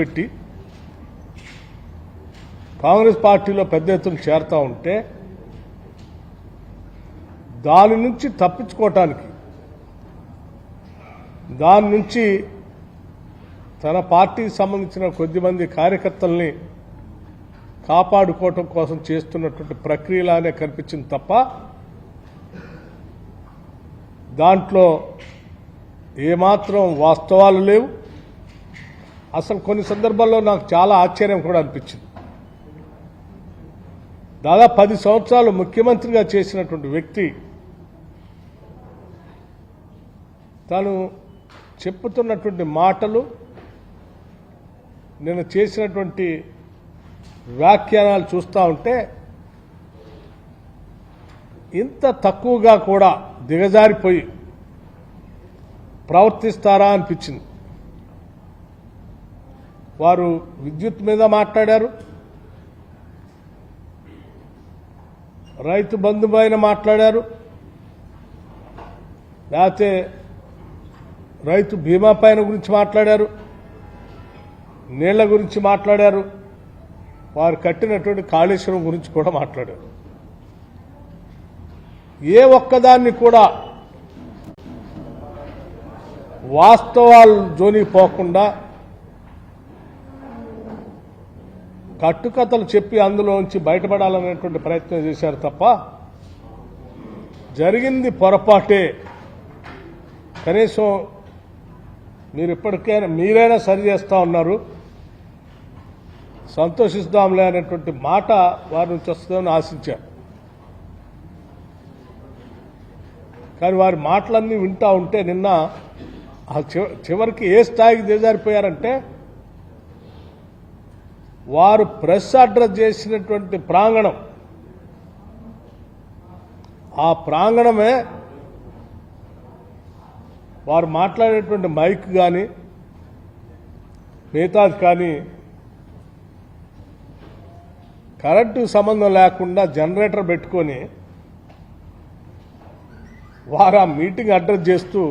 పెట్టి కాంగ్రెస్ పార్టీలో పెద్ద ఎత్తున చేరుతా ఉంటే దాని నుంచి తప్పించుకోవటానికి దాని నుంచి తన పార్టీకి సంబంధించిన కొద్దిమంది కార్యకర్తల్ని కాపాడుకోవటం కోసం చేస్తున్నటువంటి ప్రక్రియలానే కనిపించింది తప్ప దాంట్లో ఏమాత్రం వాస్తవాలు లేవు. అసలు కొన్ని సందర్భాల్లో నాకు చాలా ఆశ్చర్యం కూడా అనిపించింది. దాదాపు పది సంవత్సరాలు ముఖ్యమంత్రిగా చేసినటువంటి వ్యక్తి తాను చెప్పుతున్నటువంటి మాటలు నేను చేసినటువంటి వ్యాఖ్యానాలు చూస్తూ ఉంటే ఇంత తక్కువగా కూడా దిగజారిపోయి ప్రవర్తిస్తారా అనిపించింది. వారు విద్యుత్ మీద మాట్లాడారు. రైతు బంధు పైన మాట్లాడారు. లేకపోతే రైతు బీమా పైన గురించి మాట్లాడారు. నీళ్ళ గురించి మాట్లాడారు. వారు కట్టినటువంటి కాళేశ్వరం గురించి కూడా మాట్లాడారు. ఏ ఒక్కదాన్ని కూడా వాస్తవాలు జోనికి పోకుండా కట్టుకథలు చెప్పి అందులోంచి బయటపడాలనేటువంటి ప్రయత్నం చేశారు తప్ప జరిగింది పొరపాటే. కనీసం మీరు ఇప్పటికైనా మీరైనా సరి చేస్తూ ఉన్నారు. సంతోషిస్తాంలే అనేటువంటి మాట వారి నుంచి వస్తుందని ఆశించారు. కానీ వారి మాటలన్నీ వింటా ఉంటే నిన్న ఆ చివ- చివరికి ఏ స్థాయికి దిగజారిపోయారంటే వారు ప్రెస్ అడ్రస్ చేసినటువంటి ప్రాంగణం. ఆ ప్రాంగణమే వారు మాట్లాడేటువంటి మైక్ కానీ మిగతాది కానీ కరెంటు సంబంధం లేకుండా జనరేటర్ పెట్టుకొని వారు ఆ మీటింగ్ అడ్రస్ చేస్తూ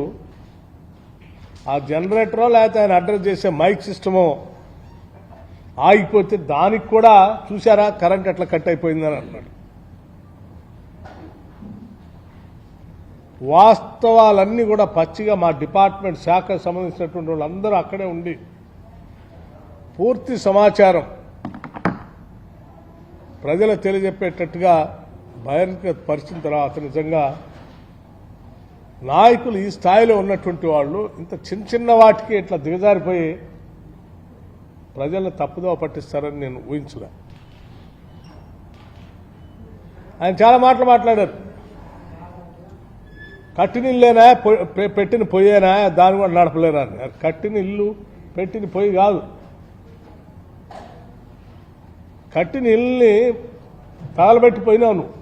ఆ జనరేటరో లేకపోతే ఆయన అడ్రస్ చేసే మైక్ సిస్టమో ఆగిపోతే దానికి కూడా చూసారా కరెంట్ అట్లా కట్ అయిపోయిందని అన్నాడు. వాస్తవాలన్నీ కూడా పచ్చిగా మా డిపార్ట్మెంట్ శాఖకు సంబంధించినటువంటి వాళ్ళందరూ అక్కడే ఉండి పూర్తి సమాచారం ప్రజలు తెలియజెప్పేటట్టుగా బహిర్గతపరిచిన తర్వాత నిజంగా నాయకులు ఈ స్థాయిలో ఉన్నటువంటి వాళ్ళు ఇంత చిన్న చిన్న వాటికి ఇట్లా దిగజారిపోయి ప్రజలను తప్పుదో పట్టిస్తారని నేను ఊహించుగా ఆయన చాలా మాటలు మాట్లాడారు. కట్టిన ఇల్లేనా పెట్టిన పొయ్యేనా? దాన్ని కూడా నడపలేనా కట్టిన ఇల్లు పెట్టిన పొయ్యి కాదు. కట్టిన ఇల్లుని తగలబెట్టిపోయినావు నువ్వు.